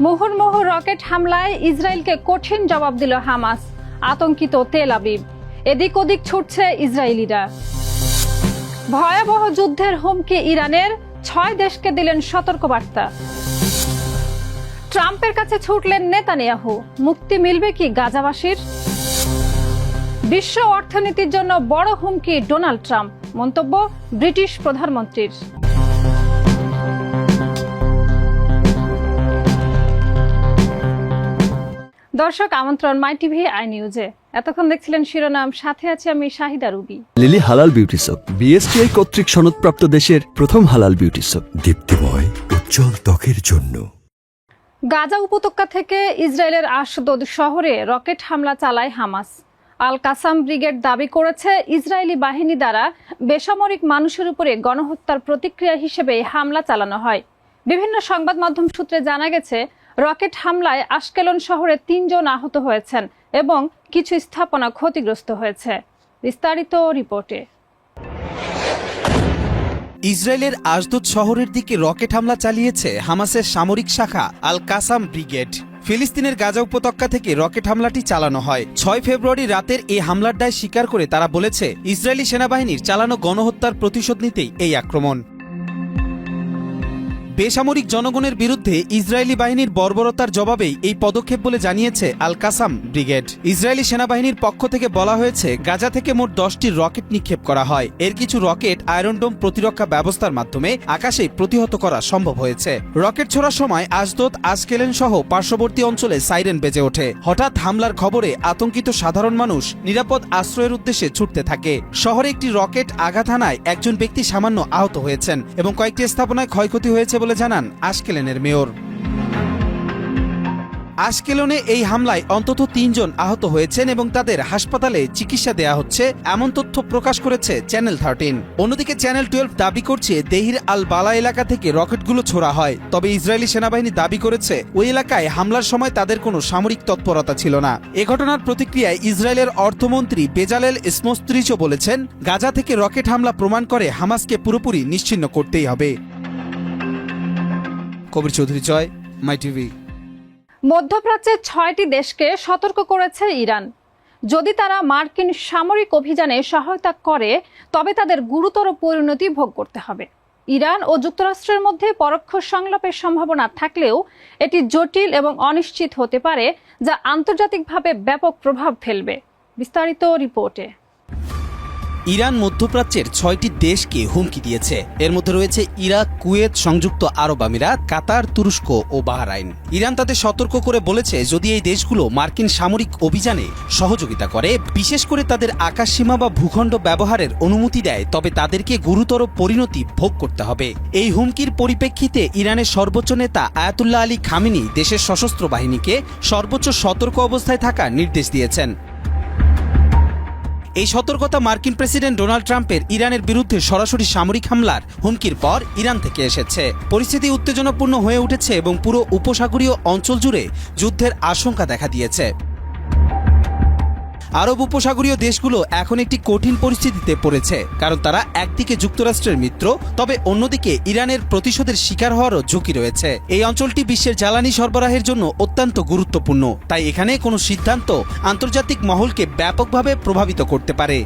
মুহুর্মুহু রকেট হামলায় ইসরায়েলকে কঠিন জবাব দিল হামাস। আতঙ্কিত তেল আবিব। এদিক ওদিক ছুটছে ইসরায়েলিরা। ভয়াবহ যুদ্ধের হুমকি ইরানের। ছয় দেশকে দিলেন সতর্কবার্তা। ট্রাম্পের কাছে ছুটলেন নেতানিয়াহু। মুক্তি মিলবে কি গাজাবাসীর? বিশ্ব অর্থনীতির জন্য বড় হুমকি ডোনাল্ড ট্রাম্প। মন্তব্য ব্রিটিশ প্রধানমন্ত্রীর। দর্শক আমন্ত্রণ মাই টিভি আই নিউজে এতক্ষণ দেখছিলেন শিরোনাম সাথে আছি আমি Shahida Rubi. Lily halal beauty soap BSTI কর্তৃক সনদপ্রাপ্ত দেশের প্রথম হালাল বিউটি সোপ দীপ্তিময় উজ্জ্বল ত্বকের জন্য। গাজা উপত্যকা থেকে ইসরায়েলের আশদোদ শহরে রকেট হামলা চালায় হামাস। আল কাসাম ব্রিগেড দাবি করেছে ইসরায়েলি বাহিনী দ্বারা বেসামরিক মানুষের উপরে গণহত্যার প্রতিক্রিয়া হিসেবে হামলা চালানো হয়। বিভিন্ন সংবাদ মাধ্যম সূত্রে জানা গেছে রকেট হামলায় আশকেলন শহরে তিনজন আহত হয়েছেন এবং কিছু স্থাপনা ক্ষতিগ্রস্ত হয়েছে। বিস্তারিত রিপোর্টে। ইসরায়েলের আশদুদ শহরের দিকে রকেট হামলা চালিয়েছে হামাসের সামরিক শাখা আল কাসাম ব্রিগেড। ফিলিস্তিনের গাজা উপত্যকা থেকে রকেট হামলাটি চালানো হয়। ছয় ফেব্রুয়ারি রাতের এই হামলার দায় স্বীকার করে তারা বলেছে, ইসরায়েলি সেনাবাহিনীর চালানো গণহত্যার প্রতিশোধ নিতেই এই আক্রমণ। বেসামরিক জনগণের বিরুদ্ধে ইসরায়েলি বাহিনীর বর্বরতার জবাবেই এই পদক্ষেপ বলে জানিয়েছে আল কাসাম ব্রিগেড। ইসরায়েলি সেনাবাহিনীর পক্ষ থেকে বলা হয়েছে, গাজা থেকে মোট দশটি রকেট নিক্ষেপ করা হয়। এর কিছু রকেট আয়রনডোম প্রতিরক্ষা ব্যবস্থার মাধ্যমে আকাশে প্রতিহত করা সম্ভব হয়েছে। রকেট ছোড়ার সময় আজদোত আজকেলেন সহ পার্শ্ববর্তী অঞ্চলে সাইরেন বেজে ওঠে। হঠাৎ হামলার খবরে আতঙ্কিত সাধারণ মানুষ নিরাপদ আশ্রয়ের উদ্দেশ্যে ছুটতে থাকে। শহরে একটি রকেট আঘাত হানায় একজন ব্যক্তি সামান্য আহত হয়েছেন এবং কয়েকটি স্থাপনায় ক্ষয়ক্ষতি হয়েছে বলে জানান আশকেলেনের মেয়র। আশকেলনে এই হামলায় অন্তত তিনজন আহত হয়েছেন এবং তাদের হাসপাতালে চিকিৎসা দেয়া হচ্ছে, এমন তথ্য প্রকাশ করেছে চ্যানেল থার্টিন। অন্যদিকে চ্যানেল টুয়েলভ দাবি করছে, দেহির আল বালা এলাকা থেকে রকেটগুলো ছোড়া হয়। তবে ইসরায়েলি সেনাবাহিনী দাবি করেছে, ওই এলাকায় হামলার সময় তাদের কোনো সামরিক তৎপরতা ছিল না। এ ঘটনার প্রতিক্রিয়ায় ইসরায়েলের অর্থমন্ত্রী বেজালেল ইসমস্ত্রিচও বলেছেন, গাজা থেকে রকেট হামলা প্রমাণ করে হামাসকে পুরোপুরি নিশ্চিন্ন করতেই হবে। Kabir Chowdhury, Joy, my TV. মধ্যপ্রাচ্যের ছয়টি দেশকে সতর্ক করেছে ইরান। যদি তারা মার্কিন সামরিক অভিযানে সহায়তা করে, তবে তাদের গুরুতর পরিণতি ভোগ করতে হবে। ইরান ও যুক্তরাষ্ট্রের মধ্যে পরোক্ষ সংলাপের সম্ভাবনা থাকলেও, এটি জটিল এবং অনিশ্চিত হতে পারে, যা আন্তর্জাতিকভাবে ব্যাপক প্রভাব ফেলবে। বিস্তারিত রিপোর্টে। ইরান মধ্যপ্রাচ্যের ছয়টি দেশকে হুমকি দিয়েছে। এর মধ্যে রয়েছে ইরাক, কুয়েত, সংযুক্ত আরব আমিরাত, কাতার, তুরস্ক ও বাহরাইন। ইরান তাদের সতর্ক করে বলেছে, যদি এই দেশগুলো মার্কিন সামরিক অভিযানে সহযোগিতা করে, বিশেষ করে তাদের আকাশসীমা বা ভূখণ্ড ব্যবহারের অনুমতি দেয়, তবে তাদেরকে গুরুতর পরিণতি ভোগ করতে হবে। এই হুমকির পরিপ্রেক্ষিতে ইরানের সর্বোচ্চ নেতা আয়াতুল্লাহ আলী খামিনি দেশের সশস্ত্র বাহিনীকে সর্বোচ্চ সতর্ক অবস্থায় থাকার নির্দেশ দিয়েছেন। এই সতর্কতা মার্কিন প্রেসিডেন্ট ডোনাল্ড ট্রাম্পের ইরানের বিরুদ্ধে সরাসরি সামরিক হামলার হুমকির পর ইরান থেকে এসেছে। পরিস্থিতি উত্তেজনাপূর্ণ হয়ে উঠেছে এবং পুরো উপসাগরীয় অঞ্চল জুড়ে যুদ্ধের আশঙ্কা দেখা দিয়েছে। আরব উপসাগরীয় দেশগুলো এখন একটি কঠিন পরিস্থিতিতে পড়েছে, কারণ তারা একদিকে যুক্তরাষ্ট্রের মিত্র, তবে অন্যদিকে ইরানের প্রতিশোধের শিকার হওয়ারও ঝুঁকি রয়েছে। এই অঞ্চলটি বিশ্বের জ্বালানি সরবরাহের জন্য অত্যন্ত গুরুত্বপূর্ণ, তাই এখানে কোনো সিদ্ধান্ত আন্তর্জাতিক মহলকে ব্যাপকভাবে প্রভাবিত করতে পারে।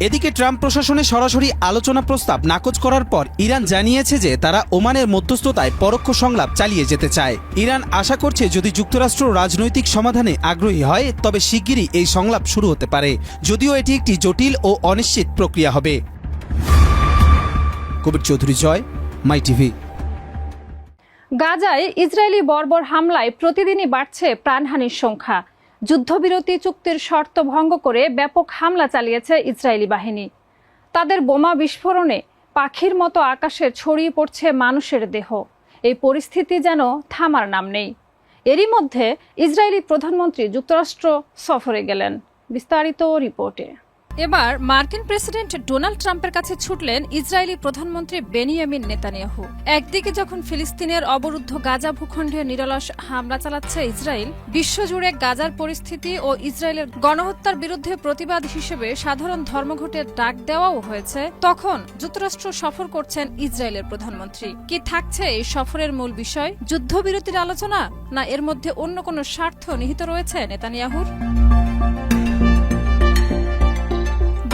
এদিকে ট্রাম্প প্রশাসনে সরাসরি আলোচনা প্রস্তাব নাকচ করার পর ইরান জানিয়েছে যে তারা ওমানের মধ্যস্থতায় পরোক্ষ সংলাপ চালিয়ে যেতে চায়। ইরান আশা করছে যদি যুক্তরাষ্ট্র রাজনৈতিক সমাধানে আগ্রহী হয়, তবে শিগগিরই এই সংলাপ শুরু হতে পারে। যদিও এটি একটি জটিল ও অনিশ্চিত প্রক্রিয়া হবে। Kabir Chowdhury Joy, my TV. গাজায় ইসরায়েলি বর্বর হামলায় প্রতিদিনই বাড়ছে প্রাণহানির সংখ্যা। যুদ্ধবিরতি চুক্তির শর্ত ভঙ্গ করে ব্যাপক হামলা চালিয়েছে ইসরায়েলি বাহিনী। তাদের বোমা বিস্ফোরণে পাখির মতো আকাশে ছড়িয়ে পড়ছে মানুষের দেহ। এই পরিস্থিতি যেন থামার নাম নেই। এরই মধ্যে ইসরায়েলি প্রধানমন্ত্রী যুক্তরাষ্ট্র সফরে গেলেন। বিস্তারিত রিপোর্টে। এবার মার্কিন প্রেসিডেন্ট ডোনাল্ড ট্রাম্পের কাছে ছুটলেন ইসরায়েলি প্রধানমন্ত্রী বেনিয়ামিন নেতানিয়াহু। একদিকে যখন ফিলিস্তিনের অবরুদ্ধ গাজা ভূখণ্ডে নিরলস হামলা চালাচ্ছে ইসরায়েল, বিশ্বজুড়ে গাজার পরিস্থিতি ও ইসরায়েলের গণহত্যার বিরুদ্ধে প্রতিবাদ হিসেবে সাধারণ ধর্মঘটের ডাক দেওয়াও হয়েছে, তখন যুক্তরাষ্ট্র সফর করছেন ইসরায়েলের প্রধানমন্ত্রী। কি থাকছে এই সফরের মূল বিষয়? যুদ্ধবিরতির আলোচনা? না এর মধ্যে অন্য কোনো স্বার্থ নিহিত রয়েছে নেতানিয়াহুর?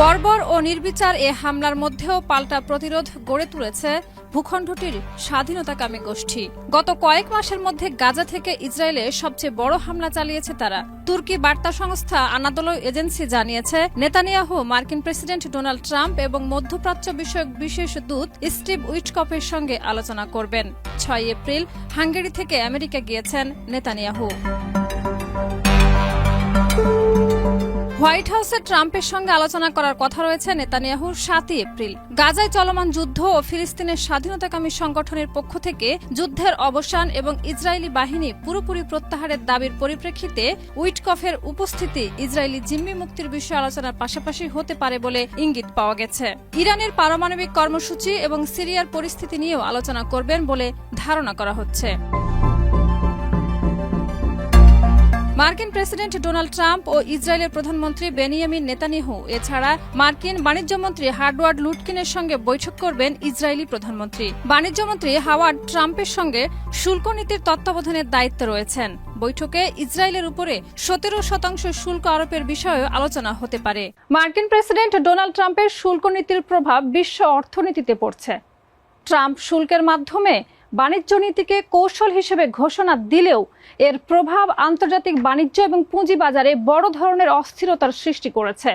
বর্বর ও নির্বিচার এ হামলার মধ্যেও পাল্টা প্রতিরোধ গড়ে তুলেছে ভূখণ্ডটির স্বাধীনতাকামী গোষ্ঠী। গত কয়েক মাসের মধ্যে গাজা থেকে ইসরায়েলে সবচেয়ে বড় হামলা চালিয়েছে তারা। তুর্কি বার্তা সংস্থা আনাদোলো এজেন্সি জানিয়েছে, নেতানিয়াহু, মার্কিন প্রেসিডেন্ট ডোনাল্ড ট্রাম্প এবং মধ্যপ্রাচ্য বিষয়ক বিশেষ দূত স্টিভ উইটকপের সঙ্গে আলোচনা করবেন। ছয় এপ্রিল হাঙ্গেরি থেকে আমেরিকা গিয়েছেন নেতানিয়াহু। হোয়াইট হাউসে ট্রাম্পের সঙ্গে আলোচনা করার কথা রয়েছে নেতানিয়াহুর সাতই এপ্রিল। গাজায় চলমান যুদ্ধ ও ফিলিস্তিনের স্বাধীনতাকামী সংগঠনের পক্ষ থেকে যুদ্ধের অবসান এবং ইসরায়েলি বাহিনী পুরোপুরি প্রত্যাহারের দাবির পরিপ্রেক্ষিতে উইটকফের উপস্থিতি ইসরায়েলি জিম্মি মুক্তির বিষয়ে আলোচনার পাশাপাশি হতে পারে বলে ইঙ্গিত পাওয়া গেছে। ইরানের পারমাণবিক কর্মসূচি এবং সিরিয়ার পরিস্থিতি নিয়েও আলোচনা করবেন বলে ধারণা করা হচ্ছে। মার্কিন প্রেসিডেন্ট ডোনাল্ড ট্রাম্প ও ইসরায়েলের প্রধানমন্ত্রী বেনিয়ামিন নেতানিহু এছাড়া মার্কিন বাণিজ্যমন্ত্রী হার্ডওয়ার্ড লুটকিনের সঙ্গে বৈঠক করবেন ইসরায়েলি প্রধানমন্ত্রী। বাণিজ্যমন্ত্রী হাওয়ার্ড ট্রাম্পের সঙ্গে শুল্ক নীতির তত্ত্বাবধানের দায়িত্বে রয়েছেন। বৈঠকে ইসরায়েলের উপরে সতেরো শতাংশ শুল্ক আরোপের বিষয়েও আলোচনা হতে পারে। মার্কিন প্রেসিডেন্ট ডোনাল্ড ট্রাম্পের শুল্ক নীতির প্রভাব বিশ্ব অর্থনীতিতে পড়ছে। ট্রাম্প শুল্কের মাধ্যমে বাণিজ্য নীতিকে কৌশল হিসেবে ঘোষণা দিলেও এর প্রভাব আন্তর্জাতিক বাণিজ্য এবং পুঁজিবাজারে বড় ধরনের অস্থিরতার সৃষ্টি করেছে।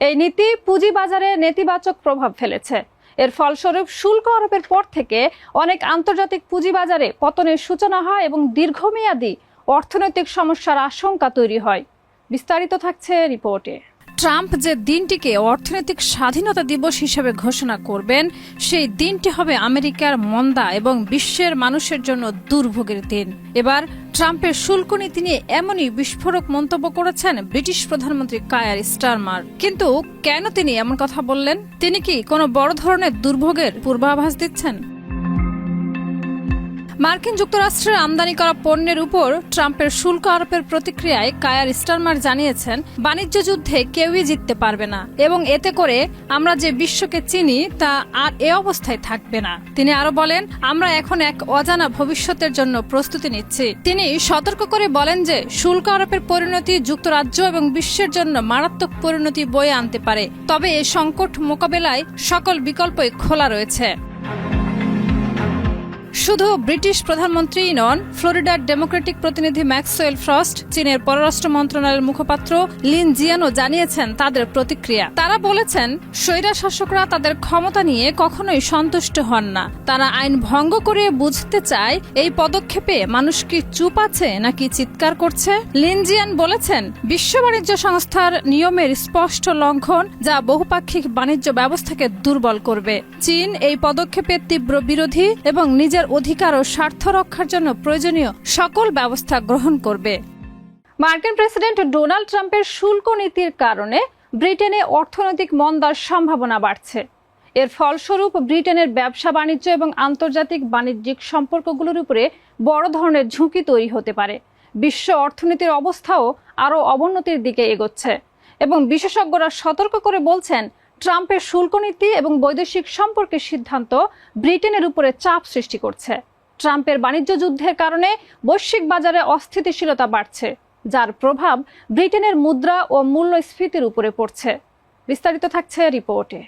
এই নীতি পুঁজিবাজারে নেতিবাচক প্রভাব ফেলেছে। এর ফলস্বরূপ শুল্ক আরোপের পর থেকে অনেক আন্তর্জাতিক পুঁজিবাজারে পতনের সূচনা হয় এবং দীর্ঘমেয়াদী অর্থনৈতিক সমস্যার আশঙ্কা তৈরি হয়। বিস্তারিত থাকছে রিপোর্টে। ট্রাম্প যে দিনটিকে অর্থনৈতিক স্বাধীনতা দিবস হিসেবে ঘোষণা করবেন, সেই দিনটি হবে আমেরিকার মন্দা এবং বিশ্বের মানুষের জন্য দুর্ভোগের দিন। এবার ট্রাম্পের শুল্ক নীতি নিয়ে এমনই বিস্ফোরক মন্তব্য করেছেন ব্রিটিশ প্রধানমন্ত্রী কায়ার স্টারমার। কিন্তু কেন তিনি এমন কথা বললেন? তিনি কি কোনো বড় ধরনের দুর্ভোগের পূর্বাভাস দিচ্ছেন? মার্কিন যুক্তরাষ্ট্রের আমদানি করা পণ্যের উপর ট্রাম্পের শুল্ক আরোপের প্রতিক্রিয়ায় কায়ার স্টারমার জানিয়েছেন, বাণিজ্য যুদ্ধে কেউই জিততে পারবে না এবং এতে করে আমরা যে বিশ্বকে চিনি তা আর এ অবস্থায় থাকবে না। তিনি আরও বলেন, আমরা এখন এক অজানা ভবিষ্যতের জন্য প্রস্তুতি নিচ্ছি। তিনি সতর্ক করে বলেন যে শুল্ক আরোপের পরিণতি যুক্তরাজ্য এবং বিশ্বের জন্য মারাত্মক পরিণতি বয়ে আনতে পারে। তবে এ সংকট মোকাবেলায় সকল বিকল্পই খোলা রয়েছে। শুধু ব্রিটিশ প্রধানমন্ত্রী নন, ফ্লোরিডার ডেমোক্রেটিক প্রতিনিধি ম্যাক্সওয়েল ফ্রস্ট, চীনের পররাষ্ট্র মন্ত্রণালয়ের মুখপাত্র লিন জিয়ানো জানিয়েছেন তাদের প্রতিক্রিয়া। তারা বলেছেন, স্বৈরা শাসকরা তাদের ক্ষমতা নিয়ে কখনোই সন্তুষ্ট হন না। তারা আইন ভঙ্গ করে বুঝতে চায়, এই পদক্ষেপে মানুষ কি চুপ আছে নাকি চিৎকার করছে? লিনজিয়ান বলেছেন, বিশ্ব বাণিজ্য সংস্থার নিয়মের স্পষ্ট লঙ্ঘন যা বহুপাক্ষিক বাণিজ্য ব্যবস্থাকে দুর্বল করবে। চীন এই পদক্ষেপের তীব্র বিরোধী এবং নিজের অধিকার ও স্বার্থ রক্ষার জন্য প্রয়োজনীয় সকল ব্যবস্থা গ্রহণ করবে। মার্কিন প্রেসিডেন্ট ডোনাল্ড ট্রাম্পের শুল্ক নীতির কারণে ব্রিটেনে অর্থনৈতিক মন্দার সম্ভাবনা বাড়ছে। এর ফলস্বরূপ ব্রিটেনের ব্যবসা বাণিজ্য এবং আন্তর্জাতিক বাণিজ্যিক সম্পর্কগুলোর উপরে বড় ধরনের ঝুঁকি তৈরি হতে পারে। বিশ্ব অর্থনীতির অবস্থাও আরও অবনতির দিকে এগোচ্ছে এবং বিশেষজ্ঞরা সতর্ক করে বলছেন ট্রাম্পের শুল্ক নীতি এবং বৈদেশিক সম্পর্কের সিদ্ধান্ত ব্রিটেনের উপরে চাপ সৃষ্টি করছে। ট্রাম্পের বাণিজ্য যুদ্ধের কারণে বৈশ্বিক বাজারে অস্থিতিশীলতা বাড়ছে, যার প্রভাব ব্রিটেনের মুদ্রা ও মূল্যস্ফীতির উপরে পড়ছে। বিস্তারিত থাকছে রিপোর্টে।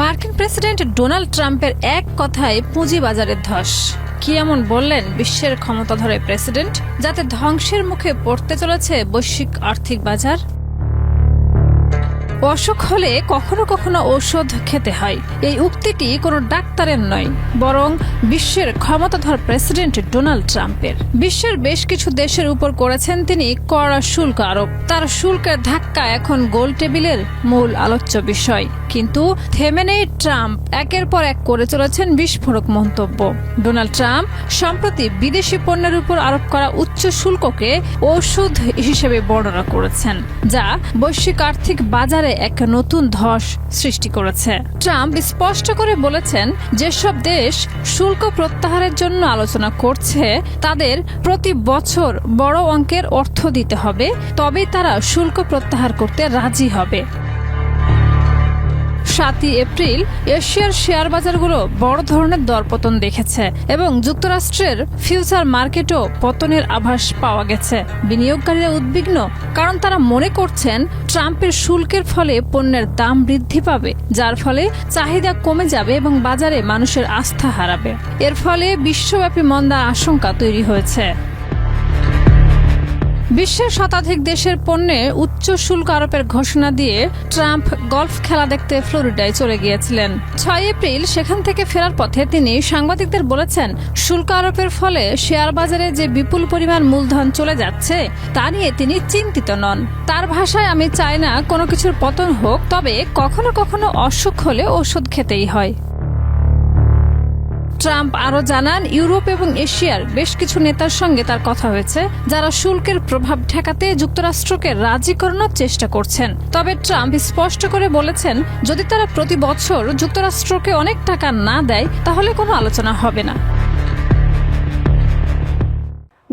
মার্কিন প্রেসিডেন্ট ডোনাল্ড ট্রাম্পের এক কথায় পুঁজিবাজারের ধস। কি এমন বললেন বিশ্বের ক্ষমতাধর প্রেসিডেন্ট, যাতে ধ্বংসের মুখে পড়তে চলেছে বৈশ্বিক আর্থিক বাজার? অসুখ হলে কখনো কখনো ঔষধ খেতে হয়। এই উক্তিটি কোনো ডাক্তারের নয়, বরং বিশ্বের ক্ষমতাধর প্রেসিডেন্ট ডোনাল্ড ট্রাম্পের। বিশ্বের বেশ কিছু দেশের উপর করেছেন তিনি কড়া শুল্ক আরোপ। তার শুল্কের ধাক্কা এখন গোল টেবিলের মূল আলোচ্য বিষয়। কিন্তু থেমে নেই ট্রাম্প। একের পর এক করে চলেছেন বিস্ফোরক মন্তব্য। ডোনাল্ড ট্রাম্প সম্প্রতি বিদেশি পণ্যের উপর আরোপ করা উচ্চ শুল্ককে ওষুধ হিসেবে বর্ণনা করেছেন, যা বৈশ্বিক আর্থিক বাজারে এক নতুন ধস সৃষ্টি করেছে। ট্রাম্প স্পষ্ট করে বলেছেন, যেসব দেশ শুল্ক প্রত্যাহারের জন্য আলোচনা করছে, তাদের প্রতি বছর বড় অঙ্কের অর্থ দিতে হবে, তবেই তারা শুল্ক প্রত্যাহার করতে রাজি হবে। সাতই এপ্রিল এশিয়ার শেয়ার বাজারগুলো বড় ধরনের দরপতন দেখেছে এবং যুক্তরাষ্ট্রের ফিউচার মার্কেটও পতনের আভাস পাওয়া গেছে। বিনিয়োগকারীরা উদ্বিগ্ন, কারণ তারা মনে করছেন ট্রাম্পের শুল্কের ফলে পণ্যের দাম বৃদ্ধি পাবে, যার ফলে চাহিদা কমে যাবে এবং বাজারে মানুষের আস্থা হারাবে। এর ফলে বিশ্বব্যাপী মন্দার আশঙ্কা তৈরি হয়েছে। বিশ্বের শতাধিক দেশের পণ্যে উচ্চ শুল্ক আরোপের ঘোষণা দিয়ে ট্রাম্প গলফ খেলা দেখতে ফ্লোরিডায় চলে গিয়েছিলেন। ছয় এপ্রিল সেখান থেকে ফেরার পথে তিনি সাংবাদিকদের বলেছেন, শুল্ক আরোপের ফলে শেয়ার বাজারে যে বিপুল পরিমাণ মূলধন চলে যাচ্ছে, তা নিয়ে তিনি চিন্তিত নন। তার ভাষায়, আমি চাই না কোনো কিছুর পতন হোক, তবে কখনো কখনো অসুখ হলে ওষুধ খেতেই হয়। ট্রাম্প আরও জানান, ইউরোপ এবং এশিয়ার বেশ কিছু নেতার সঙ্গে তার কথা হয়েছে, যারা শুল্কের প্রভাব ঠেকাতে যুক্তরাষ্ট্রকে রাজি করানোর চেষ্টা করছেন। তবে ট্রাম্প স্পষ্ট করে বলেছেন, যদি তারা প্রতি বছর যুক্তরাষ্ট্রকে অনেক টাকা না দেয়, তাহলে কোনো আলোচনা হবে না।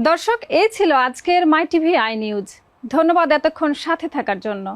দর্শক, এই ছিল আজকের মাই টিভি আই নিউজ। ধন্যবাদ এতক্ষণ সাথে থাকার জন্য।